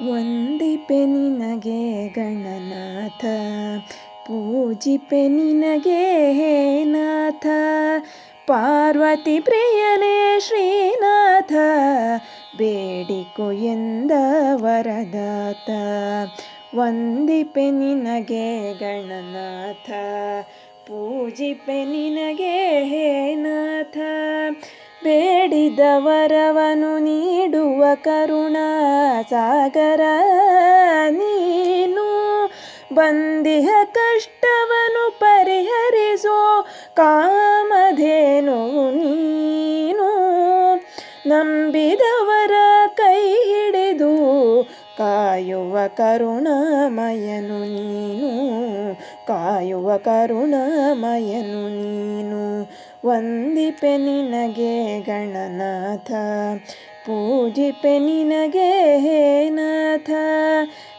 ವಂದಿಪೆ ನಿನಗೆ ಗಣನಾಥ, ಪೂಜಿಪೆ ನಿನಗೆ ಹೇ ನಾಥ ಪಾರ್ವತಿ ಪ್ರಿಯನೇ ಶ್ರೀನಾಥ, ಬೇಡಿಕೊ ಎಂದ ವರದಾತ ವಂದಿಪೆ ನಿನಗೆ ಗಣನಾಥ, ಪೂಜಿಪೆ ನಿನಗೆ ಹೇ ನಾಥ ಬೇಡಿದ ವರವನು ನೀಡುವ ಕರುಣಾ ಸಾಗರ ನೀನು. ಬಂದಿಹ ಕಷ್ಟವನು ಪರಿಹರಿಸೋ ಕಾಮಧೇನು ನೀನು. ನಂಬಿದವರ ಕೈ ಹಿಡಿದು ಕಾಯುವ ಕರುಣಾಮಯನು ನೀನು. ಕಾಯುವ ಕರುಣಾಮಯನು ನೀನು. ವಂದಿಪೆ ನಿನಗೆ ಗಣನಾಥ, ಪೂಜಿಪೆ ನಿನಗೆ ಹೇ ನಾಥ.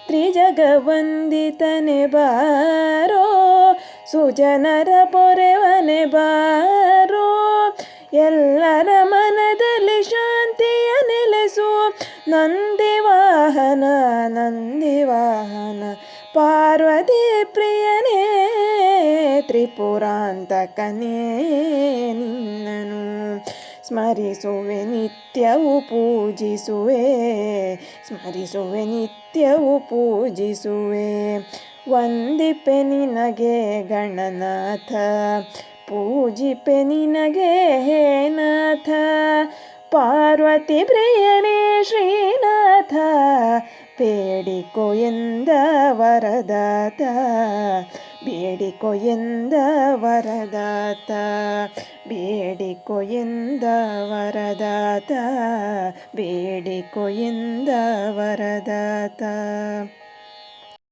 ತ್ರಿಜಗವಂದಿತನೆ ಬಾರೋ, ಸುಜನರ ಪೊರೆವನೆ ಬಾರೋ. ಎಲ್ಲರ ಮನದಲ್ಲಿ ಶಾಂತಿಯ ನೆಲೆಸು, ನಂದಿ ವಾಹನ ನಂದಿ ವಾಹನ. ಪಾರ್ವತಿ ಪ್ರಿಯನೇ, ತ್ರಿಪುರಾಂತಕನೇ. ಸ್ಮರಿಸುವೆ ನಿತ್ಯವು ಪೂಜಿಸುವೆ, ಸ್ಮರಿಸುವೆ ನಿತ್ಯವು ಪೂಜಿಸುವೆ. ವಂದಿಪೆ ನಿನಗೆ ಗಣನಾಥ, ಪೂಜಿಪೆ ನಿನಗೆ ಹೇ ನಾಥ ಪಾರ್ವತಿ ಪ್ರಿಯನೇ ಶ್ರೀನಾಥ, ಬೇಡಿಕೊ ಎಂದ ವರದಾತ ಬೇಡಿಕೊ ಎಂದ ವರದಾತ ಬೇಡಿಕೊ ಎಂದ ವರದಾತ ಬೇಡಿಕೊ ಎಂದ ವರದಾತ